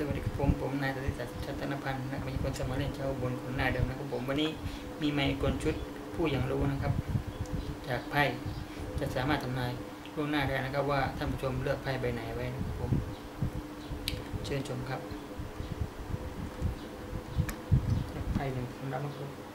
สวัสดีครับผมผมนายตติศักดิ์ชัตนพันธ์นักวิทยาคนสมรเล่นชาวบนคนหน้าเดิมนะครับผมวันนี้มีไมค์กลชุดผู้อย่างรู้นะครับ จากไพ่จะสามารถทำนายล่วงหน้าได้นะครับ ว่าท่านผู้ชมเลือกไพ่ใบไหนไว้นะครับผมเชิญชมครับไพ่หนึ่งสำหรับนะครับ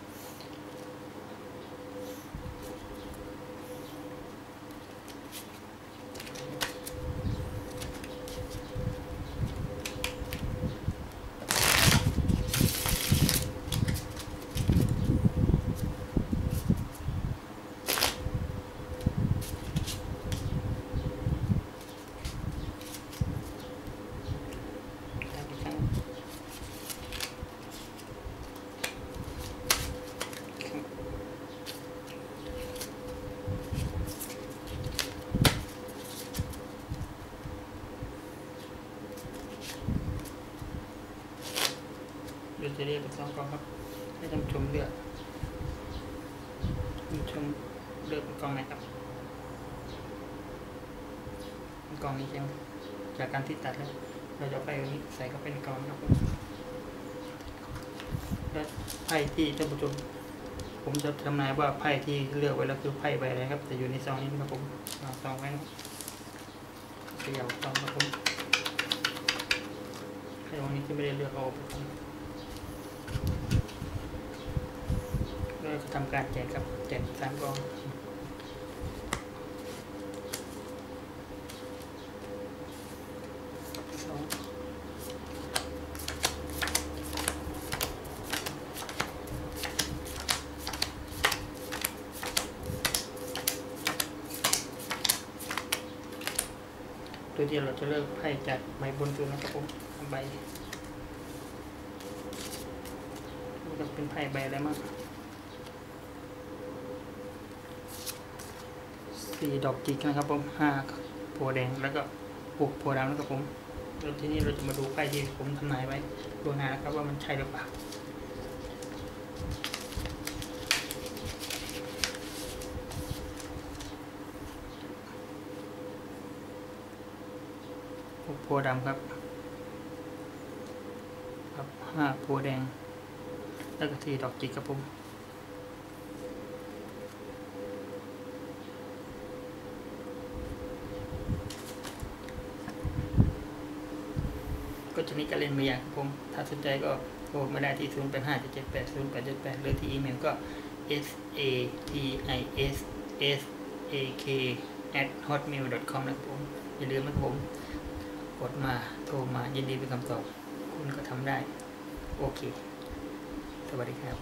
เจะเรียกเป็นสองกองครับ ให้ท่านชมเลือกท่านชมเลือกเป็นกองไหนครับเป็นกองนี้ใช่ไหมจากการที่ตัดแล้ว เราจะไปอันนี้ใส่เข้าไปในกองครับและไพ่ที่ท่านผู้ชมผมจะทำนายว่าไพ่ที่เลือกไว้แล้วคือไพ่ใบอะไรครับจะอยู่ในซองนี้นะครับผมซองไว้นะเขย่าซองครับผมไพ่ตรงนี้ที่ไม่ได้เลือกเอาไปครับ เราจะทำการแจกครับแจกสามกองสองโดยที่เราจะเลิกไพ่จากใบบนสุดนะครับผมใบมันจะเป็นไพ่ใบอะไรมาก สี่ดอกจิกนะครับผมห้าโพแดงแล้วก็หกโพดำนะครับผมแล้วทีนี้เราจะมาดูไพ่ที่ผมทำนายไว้ดวงหน้านะครับว่ามันใช่หรือเปล่าหกโพดำครับครับห้าโพแดง แล้วก็สี่ดอกจิกครับผม ก็ชนิดการเล่นมาอย่างครับผม ถ้าสนใจก็โทรมาได้ที่ 0 8 5 7 7 8 0 8 7 8 หรือที่อีเมลก็ s a t i s s a k at hotmail com นะครับผม อย่าลืมนะครับผม กดมาโทรมายินดีเป็นคำตอบ คุณก็ทำได้ โอเค สวัสดีครับ